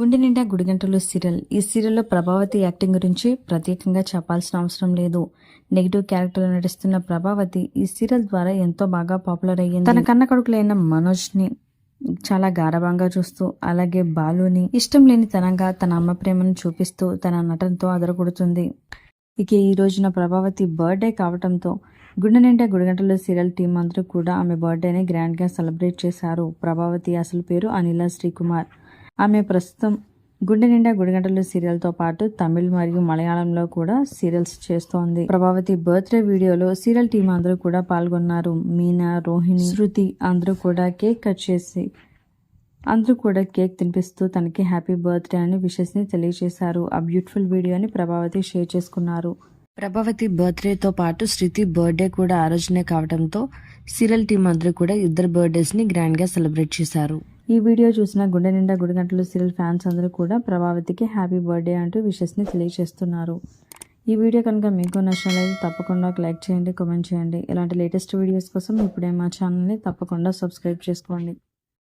గుండె నిండా గుడిగంటలు సీరియల్. ఈ సీరియల్లో ప్రభావతి యాక్టింగ్ గురించి ప్రత్యేకంగా చెప్పాల్సిన అవసరం లేదు. నెగిటివ్ క్యారెక్టర్ నటిస్తున్న ప్రభావతి ఈ సీరియల్ ద్వారా ఎంతో బాగా పాపులర్ అయ్యింది. తన కన్న కొడుకులైన మనోజ్ని చాలా గారభంగా చూస్తూ అలాగే బాలుని ఇష్టం లేని తనంగా తన అమ్మ ప్రేమను చూపిస్తూ తన నటనతో అదరగొడుతుంది. ఇక ఈ రోజున ప్రభావతి బర్త్డే కావటంతో గుండె నిండా గుడిగంటలు సీరియల్ టీం అందరూ కూడా ఆమె బర్త్డేని గ్రాండ్గా సెలబ్రేట్ చేశారు. ప్రభావతి అసలు పేరు అనిల శ్రీకుమార్. ఆమె ప్రస్తుతం గుండె నిండా గుడిగంటలు సీరియల్తో పాటు తమిళ్ మరియు మలయాళంలో కూడా సీరియల్స్ చేస్తోంది. ప్రభావతి బర్త్డే వీడియోలో సీరియల్ టీం అందరూ కూడా పాల్గొన్నారు. మీనా రోహిణి శృతి అందరూ కూడా కేక్ కట్ చేసి అందరూ కూడా కేక్ తినిపిస్తూ తనకి హ్యాపీ బర్త్డే అని విషెస్ని తెలియజేశారు. ఆ బ్యూటిఫుల్ వీడియోని ప్రభావతి షేర్ చేసుకున్నారు. ప్రభావతి బర్త్డేతో పాటు శృతి బర్త్డే కూడా ఆ రోజునే కావడంతో సీరియల్ టీం అందరూ కూడా ఇద్దరు బర్త్డేస్ని గ్రాండ్గా సెలబ్రేట్ చేశారు. ఈ వీడియో చూసిన గుండె నిండా గుడిగంటలు సీరియల్ ఫ్యాన్స్ అందరూ కూడా ప్రభావతికి హ్యాపీ బర్త్డే అంటూ విషెస్ని తెలియజేస్తున్నారు. ఈ వీడియో కనుక మీకు నచ్చినట్లయితే తప్పకుండా ఒక లైక్ చేయండి కామెంట్ చేయండి. ఇలాంటి లేటెస్ట్ వీడియోస్ కోసం ఇప్పుడే మా ఛానల్ని తప్పకుండా సబ్స్క్రైబ్ చేసుకోండి.